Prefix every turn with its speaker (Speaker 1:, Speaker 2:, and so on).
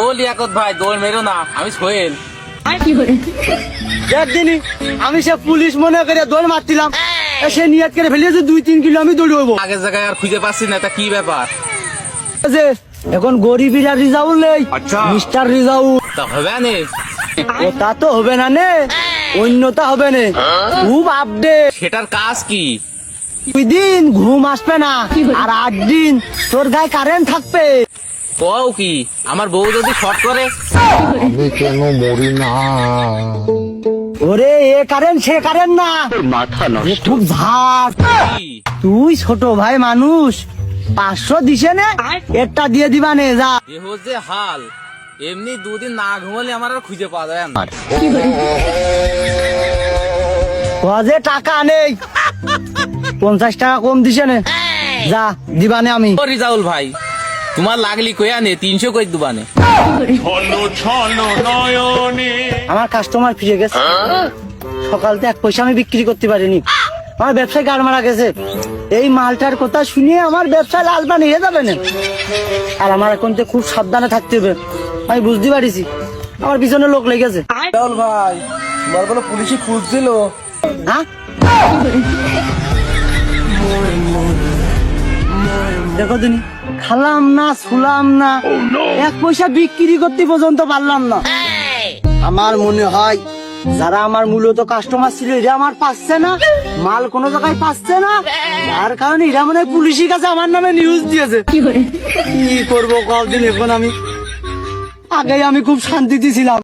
Speaker 1: ও লিয়াকত ভাই দৌড় মেরো না আমি সোহেল।
Speaker 2: একদিনই আমি সে পুলিশ মনে করে দৌড় মারছিলাম সে নিয়াত করে ফেলিয়েছে দুই তিন কিলো আমি দৌড়ে হব
Speaker 1: আগের জায়গায় আর খুঁজে পাচ্ছি না তা কি ব্যাপার?
Speaker 2: যে এখন গরিবিরা রিজাউল নেই মিস্টার রিজাউল।
Speaker 1: তা হবে না
Speaker 2: ওটা তো হবে না নে অন্যতা হবে না। খুব আপডেট
Speaker 1: সেটার কাজ কি?
Speaker 2: দুই দিন ঘুম আসবে না আর আট দিন তোর গায়ে কারেন্ট থাকবে।
Speaker 1: কও কি? আমার বউ যদি শর্ট করে?
Speaker 3: আমি কেন মরি না?
Speaker 2: ওরে এ কারেন্ট সে কারেন্ট না। এ খুব ঝাট তুই ছোট ভাই মানুষ পাঁচশো দিছে নে? একটা দিয়ে দিবা নে যা।
Speaker 1: দেহ যে হাল এমনি দুদিন না ঘুমালে আমার আর খুঁজে পাওয়া যায় না।
Speaker 2: টাকা নেই পঞ্চাশ টাকা কম দিছে নে। যা দিবানে আমি।
Speaker 1: রিজাউল ভাই তোমার লাগলি কইয়া নে তিনশো কই দুবানে
Speaker 2: আমার কাস্টমার ফিরে গেছে। সকাল থেকে এক পয়সা আমি বিক্রি করতে পারিনি। আমার ব্যবসায় গাড় মারা গেছে। এই মালটার কথা শুনিয়ে আমার ব্যবসায় লাল পানি হয়ে যাবে না। আর আমার এখন তো খুব সাবধানে থাকতে হবে। আমি বুঝতে পারিছি। আমার পিছনে লোক লেগেছে।
Speaker 1: ভাই তোমার বলে পুলিশে খুঁজছিল।
Speaker 2: হ্যাঁ? দেখো দিন খালাম না শুলাম না। এক পয়সা বিক্রি করতে পর্যন্ত পারলাম না। আমার মনে হয় যারা আমার মূলত কাস্টমার ছিল এরা আমার পাচ্ছে না। মাল কোনো জায়গায় পাচ্ছে না। তার কারণে এরা মনে হয় পুলিশের কাছে আমার নামে নিউজ দিয়েছে। কি করব কদিন এখন আমি? আগে আমি খুব শান্তিতে ছিলাম।